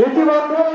অভিনন্দন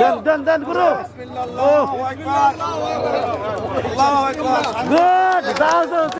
দেন দেন দেন গুরু। গুড দাও দাও।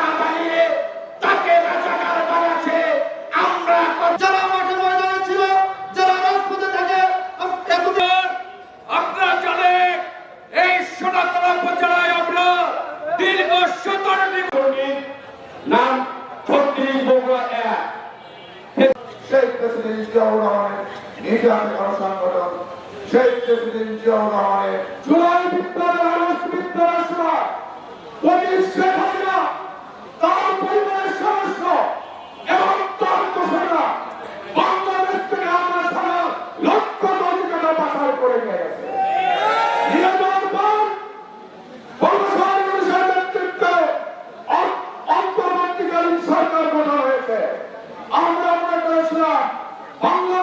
দীর্ঘ সতেরোটি নাম ছত্রিশ বগুড়া এক। শেখ প্রেসিডেন্ট জিয়াউর রহমানের নিজাম গণসংগঠন শেখ প্রেসিডেন্ট জিয়াউর রহমানের জুলাই বিপ্লবের আলোচ বিদ্যালয় সভা পঁচিশ শেখ হাসিনা তার পরিবারের সদস্য লক্ষ কোটি করে গেছে বাংলা